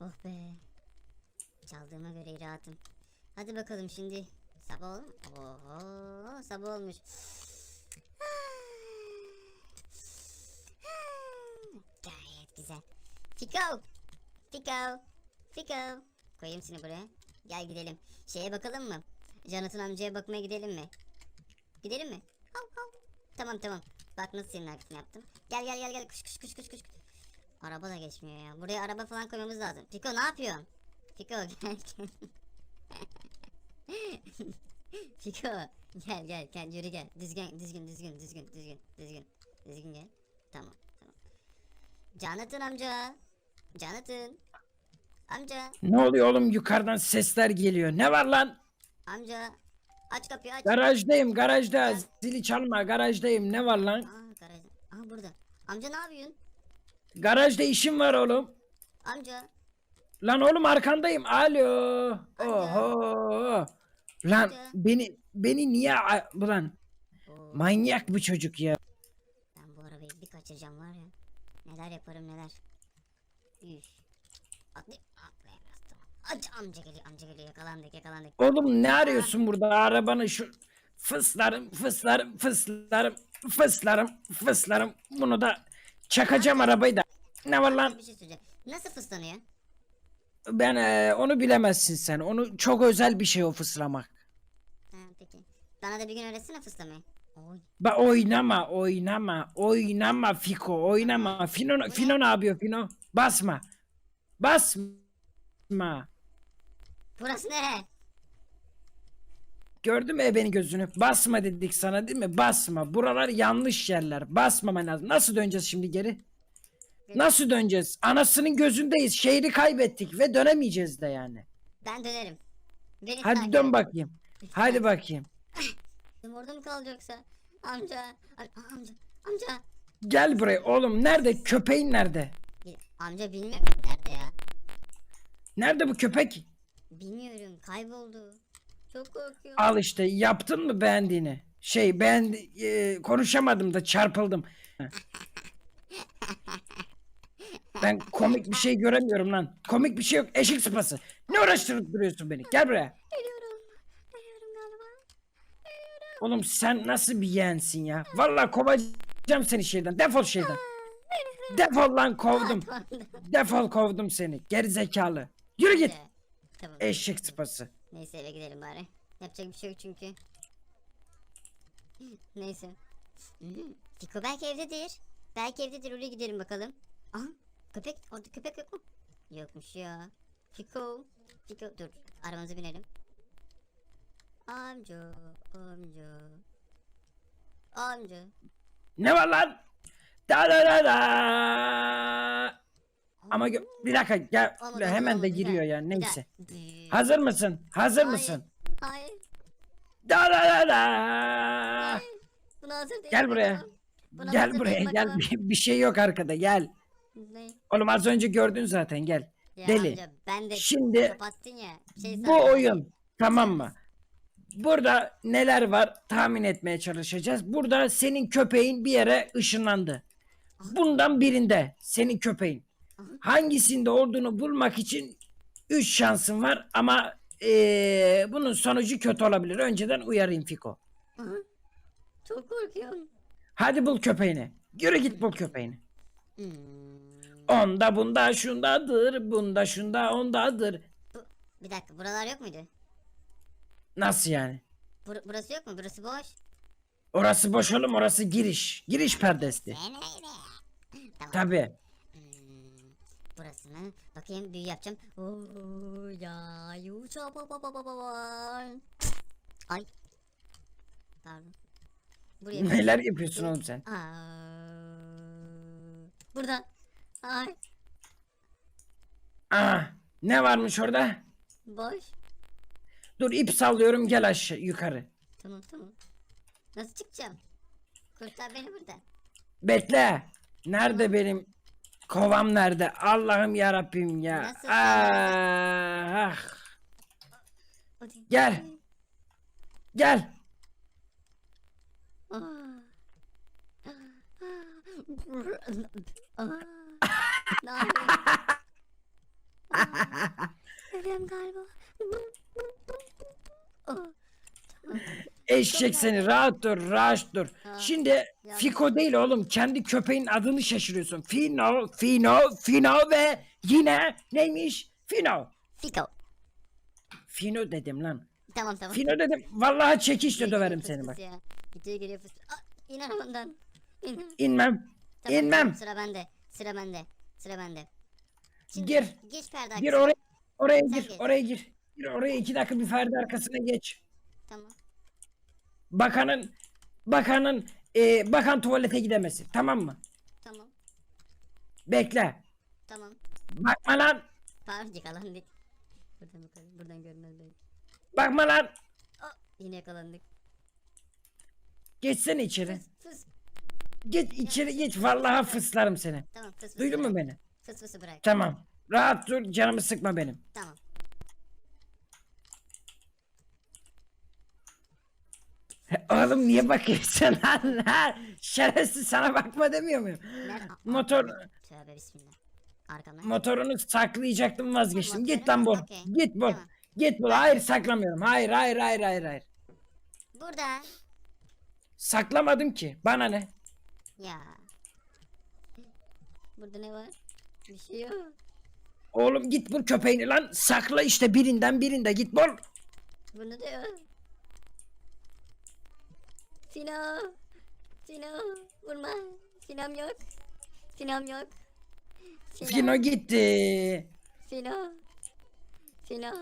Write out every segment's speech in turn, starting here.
Oh be. Çaldığıma göre rahatım. Hadi bakalım şimdi. Sabah mu? Oho, sabah olmuş. Gayet güzel. Fiko! Fiko! Fiko! Koyayım seni buraya. Gel gidelim. Şeye bakalım mı? Jonathan amcaya bakmaya gidelim mi? Gidelim mi? Hav hav. Tamam tamam. Bak nasıl senin arkasını yaptım. Gel gel gel gel. Kuş kuş kuş kuş kuş. Araba da geçmiyor ya. Buraya araba falan koymamız lazım. Fiko ne yapıyorsun? Fiko gel. Fiko gel gel gel yürü gel. Düzgün düzgün düzgün düzgün düzgün düzgün. Düzgün gel. Tamam tamam. Jonathan amca. Jonathan. Amca. Ne oluyor oğlum yukarıdan sesler geliyor. Ne var lan? Amca. Aç kapıyı aç. Garajdayım garajda. Zili çalma garajdayım. Ne var lan? Aa garajda. Aa burada. Amca ne yapıyorsun? Garajda işim var oğlum. Amca. Lan oğlum arkandayım. Alo. Oho. Lan Amca. beni beni niye a- ulan Oo, manyak bu çocuk ya. ben bu arabayı bir kaçıracağım var ya. Neler yaparım neler. Üf. Atlayayım. Amca geliyor amca geliyor yakalandık yakalandık. Oğlum ne arıyorsun burada arabanı şu fıslarım fıslarım fıslarım fıslarım fıslarım bunu da çakacağım arabayı da. Ne var lan? Bir şey söyleyeceğim. Nasıl fıslanıyor? Ben eee, onu bilemezsin sen. Onu çok özel bir şey o fıslamak. Ha peki. Bana da bir gün öğretsene fıslamayı. Oy. Ba oynama, oynama, oynama Fiko, oynama. Fino, Fino ne yapıyor Fino? Basma. Basma. Burası nere? Gördün mü ebenin gözünü? Basma dedik sana değil mi? Basma. Buralar yanlış yerler. Basmaman lazım. Nasıl döneceğiz şimdi geri? Nasıl döneceğiz? Anasının gözündeyiz. Şehri kaybettik ve dönemeyeceğiz de yani. Ben dönerim. Beni Hadi takip dön et. bakayım. Hadi bakayım. Orada mı kaldı yoksa? Amca. am- amca. Amca. Gel buraya oğlum. Nerede? Köpeğin nerede? Amca bilmiyorum nerede ya? Nerede bu köpek? Bilmiyorum kayboldu. Çok korkuyorum. Al işte yaptın mı beğendiğini? Şey ben e, konuşamadım da çarpıldım. Ben komik bir şey göremiyorum lan. Komik bir şey yok. Eşik sıpası. Ne uğraştırıp duruyorsun beni? Gel buraya. Ölüyorum. Ölüyorum galiba. Ölüyorum. Oğlum sen nasıl bir yeğensin ya? Vallahi kovacağım seni şeyden. Defol şeyden. Defol lan kovdum. Defol kovdum seni. Geri zekalı. Yürü git. Tamam. Eşek sıpası. Neyse eve gidelim bari. Yapacak bir şey yok çünkü. Neyse. Fiko belki evdedir. Belki evdedir oraya gidelim bakalım. Aha köpek orada köpek yok mu? Yokmuş ya. Fiko. Fiko dur aramıza binelim. Amca amca. Amca. Ne var lan? Da da da da. Ama gö- bir dakika gel Olmadı, hemen de olmadı. Giriyor daha, ya bir neyse. Hazır mısın? Hazır Hayır. mısın? Hayır. Da da da da. Hayır. Buna hazır değilim. Gel buraya. bakalım. Buna Gel hazır buraya gel bakalım. bir, bir şey yok arkada gel. Ne? Oğlum az önce gördün zaten gel. Ya Deli. amca ben de Şimdi kapattın ya. Şey bu sandım. oyun tamam mı? Burada neler var tahmin etmeye çalışacağız. Burada senin köpeğin bir yere ışınlandı. Bundan birinde senin köpeğin. Hangisinde olduğunu bulmak için 3 şansın var ama eee, bunun sonucu kötü olabilir. Önceden uyarayım Fiko. Çok korkuyorum. Hadi bul köpeğini. Yürü git bul köpeğini. Hmm. Onda bunda şundadır, bunda şunda ondadır. Bu, bir dakika buralar yok muydu? Nasıl yani? Bur- burası yok mu? Burası boş. Orası boş oğlum orası giriş. Giriş perdesi. Tamam. Tabi. Burasını bakayım büyü yapacağım. Oo ya yuça ba ba ba ba ba. Ay. Pardon. Buraya Neler yapıyorsun oğlum sen? Aa. Burada. Ay. Ah, ne varmış orada? Boş. Dur ip sallıyorum gel aşağı yukarı. Tamam tamam. Nasıl çıkacağım? Kurtar beni buradan. Bekle. Nerede benim kovam nerede? Allah'ım ya Rabbim ya. Nasıl? Ah, ah. Gel. Gel. Ne. Ölüyorum galiba. Eşek seni rahat dur rahat dur. Şimdi yanlış. Fiko değil oğlum kendi köpeğin adını şaşırıyorsun. Fino, Fino, Fino ve yine neymiş? Fino. Fiko. Fino dedim lan. Tamam tamam. Fino dedim. Vallahi çekişle döverim seni bak. Ya. Gidiyor geliyor fıs. Aa, in arabandan. İn. İnmem. Tamam, İnmem. tamam, Sıra bende. Sıra bende. Sıra bende. Gir. Geç perde Gir arkasına. oraya. Oraya gir. geç. Oraya gir. Gir oraya iki dakika bir perde arkasına geç. Tamam. Bakanın bakanın e, bakan tuvalete gidemesin. Tamam mı? Tamam. Bekle. Tamam. Bakma lan. Pardon yakalandık. Buradan bakalım. Buradan görmez belki. Bakma lan. Aa, yine yakalandık. Geçsene içeri. Fıs fıs. Geç içeri geç. Vallahi fıslarım seni. Tamam fıs fıs. Duydun mu beni? Fıs fısı bırak. Tamam. Rahat dur. Canımı sıkma benim. Tamam. Oğlum niye bakıyorsun lan? Şerefsiz sana bakma demiyor muyum? Motor Tövbe bismillah. Arkamdan. motorunu saklayacaktım vazgeçtim. Motoru Git lan bul. Okey, Git tamam. Git bul. Hayır saklamıyorum. Hayır hayır hayır hayır hayır. Burada. Saklamadım ki. Bana ne? Ya. Burada ne var? Bir şey yok. Oğlum git bul köpeğini lan. Sakla işte birinden birinde git bul. Burada da yok. Fino. Fino. Vurma. Finom yok. Finom yok. Fino. Fino gitti. Fino. Fino.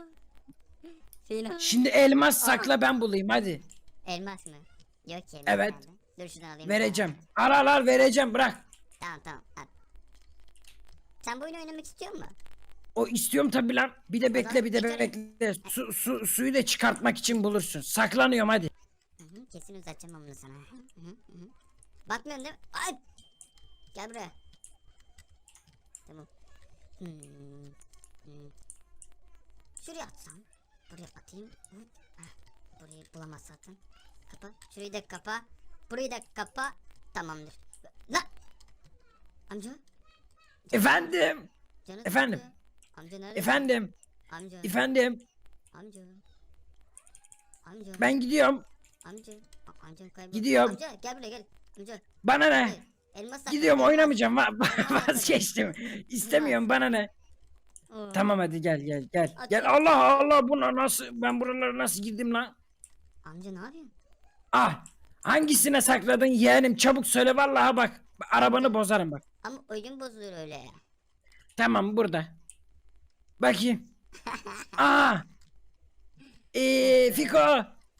Fino. Şimdi elmas sakla ben bulayım hadi. Elmas mı? Yok ki elmas Evet. nerede? Dur şunu alayım. Vereceğim. Al al vereceğim bırak. Tamam tamam al. Sen bu oyunu oynamak istiyor musun? O istiyorum tabi lan. Bir de bekle bir de bekle. Su, su, suyu da çıkartmak için bulursun. Saklanıyorum hadi. Kesin uzatacağım bunu sana. Hı hı, hı. Bakmıyorsun değil mi? Ay! Gel buraya. Tamam. Hmm, hmm. Şuraya atsam. Buraya atayım. Hı, heh, Burayı bulamaz zaten. Kapa. Şurayı da kapa. Burayı da kapa. Tamamdır. Lan! Amca? Efendim. Canı Efendim? Amca nerede? Efendim. Amca. Efendim. Amca. Amca. Ben gidiyorum. Amca. A- Amcam kayboldu. Gidiyorum. Amca gel buraya gel. Amca. Bana ne? Elmas Gidiyorum oynamayacağım. Va- Vazgeçtim. İstemiyorum bana ne? Oo. Tamam hadi gel gel gel. Hadi. Gel Allah Allah buna nasıl ben buralara nasıl girdim lan? Amca ne yapıyorsun? Ah hangisine sakladın yeğenim çabuk söyle vallahi bak arabanı bozarım bak. Ama oyun bozulur öyle ya. Tamam burada. Bakayım. Aa. Ee, Fiko.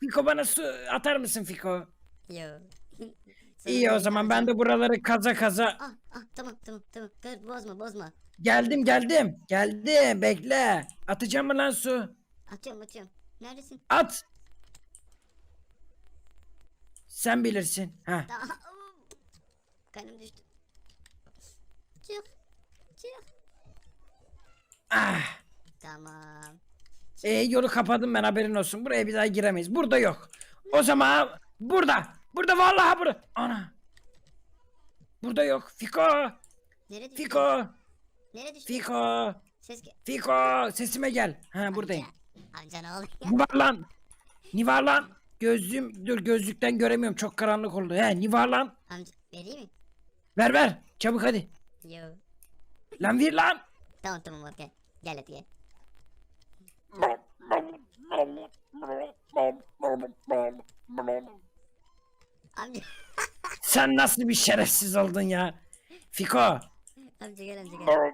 Fiko bana su atar mısın Fiko? Yo. İyi o zaman ben de buraları kaza kaza. Ah ah tamam tamam tamam. Kır, bozma bozma. Geldim geldim. Geldim bekle. Atacağım mı lan su? Atıyorum atıyorum. Neredesin? At. Sen bilirsin. Ha. Daha. Kanım düştü. Çık. Çık. Ah. Tamam. E, yolu kapadım ben haberin olsun. Buraya bir daha giremeyiz. Burada yok. O zaman burada. Burada vallahi burada. Ana. Burada yok. Fiko. Nereye düştün? Fiko. Nereye düştün? Fiko. Ses gel. Fiko. Sesime gel. Ha buradayım. Amca ne oluyor? Ni var lan? Ni var lan? Gözlüğüm dur gözlükten göremiyorum. Çok karanlık oldu. He ni var lan? Amca vereyim mi? Ver ver. Çabuk hadi. Yo. Lan ver lan. Tamam tamam okey. Gel hadi gel. Amca. Sen nasıl bir şerefsiz oldun ya? Fiko. Amca gel amca gel.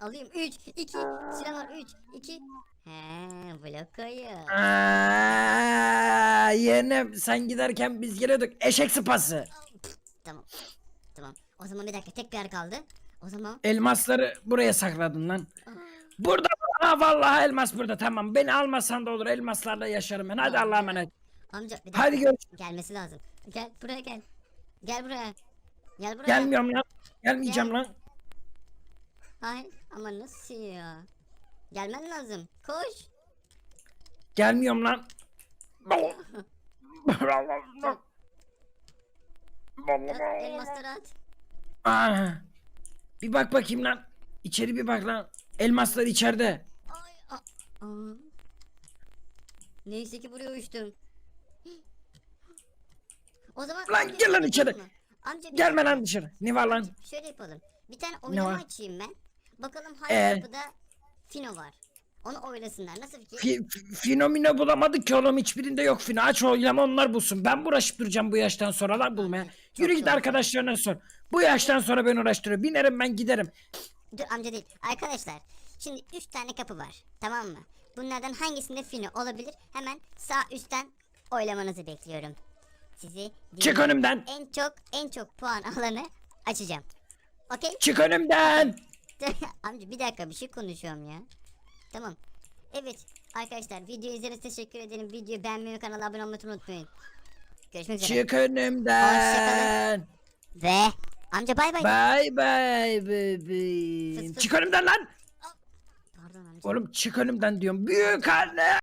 Alayım 3 2 silah var 3 2 He blok koyuyor. Aa, yeğenim sen giderken biz geliyorduk. Eşek sıpası. Tamam. Tamam. O zaman bir dakika tek bir yer kaldı. O zaman Elmasları buraya sakladın lan. Burada ha vallahi elmas burada tamam. Beni almasan da olur elmaslarla yaşarım ben. Hadi Allah'a emanet. amca bir dakika. Hadi görüşürüz. Gelmesi lazım. Gel buraya gel. Gel buraya. Gel buraya. Gelmiyorum lan. Gelmeyeceğim Gel. lan. Hayır ama nasıl ya? Gelmen lazım. Koş. Gelmiyorum lan. At, elmasları at. Aa, bir bak bakayım lan. İçeri bir bak lan. Elmaslar içeride. Aa. Neyse ki buraya uçtum. O zaman Lan gel lan içeri. Amca bir Gelme lan dışarı. Ne var lan? Şöyle yapalım. Bir tane oylama var? açayım ben. Bakalım hangi Ee? kapıda Fino var. Onu oylasınlar. Nasıl fikir? Fi, fi- finomino bulamadık ki oğlum hiçbirinde yok fino. Aç oylama onlar bulsun. Ben uğraşıp duracağım bu yaştan sonra lan bulmaya. Yürü git doğru. arkadaşlarına sor. Bu yaştan sonra ben uğraştırıyorum. Binerim ben giderim. Dur amca değil. Arkadaşlar şimdi 3 tane kapı var. Tamam mı? Bunlardan hangisinde Fino olabilir? Hemen sağ üstten oylamanızı bekliyorum. Sizi Çık önümden. En çok en çok puan alanı açacağım. Okey? Çık önümden. Amca bir dakika bir şey konuşuyorum ya. Tamam. Evet arkadaşlar video izlediğiniz için teşekkür ederim. Videoyu beğenmeyi kanala abone olmayı unutmayın. Görüşmek üzere. Çık önümden. Ve amca bay bay. Bay bay bebeğim. Fıs fıs. Çık önümden lan. Oğlum çık önümden diyorum. Büyük anne.